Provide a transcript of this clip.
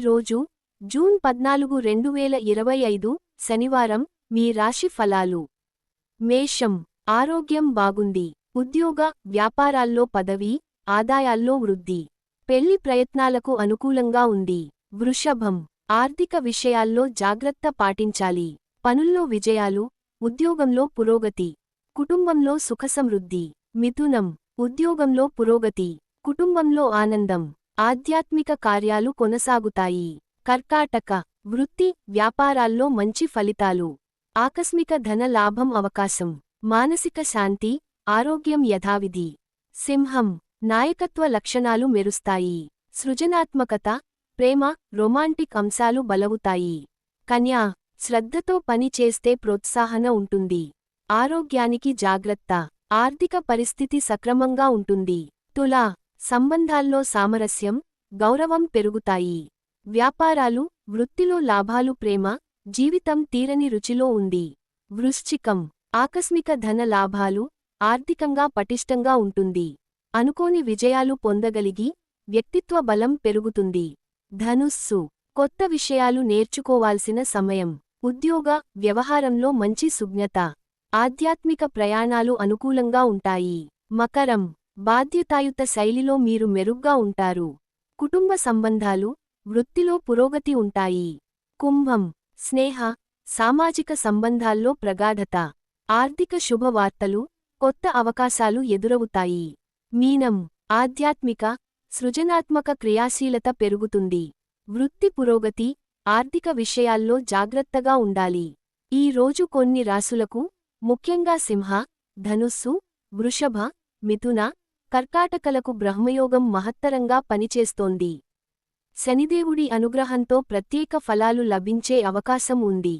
రోజు జూన్ పద్నాలుగు రెండు వేల ఇరవై ఐదు శనివారం మీ రాశి ఫలాలు. మేషం ఆరోగ్యం బాగుంది. ఉద్యోగ వ్యాపారాల్లో పదవి ఆదాయాల్లో వృద్ధి. పెళ్ళి ప్రయత్నాలకు అనుకూలంగా ఉంది. వృషభం ఆర్థిక విషయాల్లో జాగ్రత్త పాటించాలి. పనుల్లో విజయాలు ఉద్యోగంలో పురోగతి. కుటుంబంలో సుఖసమృద్ధి మిథునం ఉద్యోగంలో పురోగతి. కుటుంబంలో ఆనందం. ఆధ్యాత్మిక కార్యాలు కొనసాగుతాయి. కర్కాటక వృత్తి వ్యాపారాల్లో మంచి ఫలితాలు. ఆకస్మిక ధన లాభం అవకాశం. మానసిక శాంతి ఆరోగ్యం యథావిధి. సింహం నాయకత్వ లక్షణాలు మెరుస్తాయి. సృజనాత్మకత ప్రేమ రొమాంటిక్ అంశాలు బలవుతాయి. కన్యా శ్రద్ధతో పని చేస్తే ప్రోత్సాహన ఉంటుంది. ఆరోగ్యానికి జాగ్రత్త. ఆర్థిక పరిస్థితి సక్రమంగా ఉంటుంది. తులా సంబంధాల్లో సామరస్యం గౌరవం పెరుగుతాయి. వ్యాపారాలు వృత్తిలో లాభాలు ప్రేమ జీవితం తీరని రుచిలో ఉంది. వృశ్చికం ఆకస్మిక ధన లాభాలు ఆర్థికంగా పటిష్టంగా ఉంటుంది. అనుకోని విజయాలు పొందగలిగి వ్యక్తిత్వ బలం పెరుగుతుంది. ధనుస్సు కొత్త విషయాలు నేర్చుకోవాల్సిన సమయం. ఉద్యోగ వ్యవహారంలో మంచి సుజ్ఞత. ఆధ్యాత్మిక ప్రయాణాలు అనుకూలంగా ఉంటాయి. మకరం బాధ్యతాయుత శైలిలో మీరు మెరుగ్గా ఉంటారు. కుటుంబ సంబంధాలు వృత్తిలో పురోగతి ఉంటాయి. కుంభం స్నేహ సామాజిక సంబంధాల్లో ప్రగాఢత ఆర్థిక శుభవార్తలు కొత్త అవకాశాలు ఎదురవుతాయి. మీనం ఆధ్యాత్మిక సృజనాత్మక క్రియాశీలత పెరుగుతుంది. వృత్తి పురోగతి ఆర్థిక విషయాల్లో జాగ్రత్తగా ఉండాలి. ఈ రోజు కొన్ని రాసులకు ముఖ్యంగా సింహ ధనుస్సు వృషభ మిథున కర్కాటకలకు బ్రహ్మయోగం మహత్తరంగా పనిచేస్తోంది. శనిదేవుడి అనుగ్రహంతో ప్రత్యేక ఫలాలు లభించే అవకాశం ఉంది.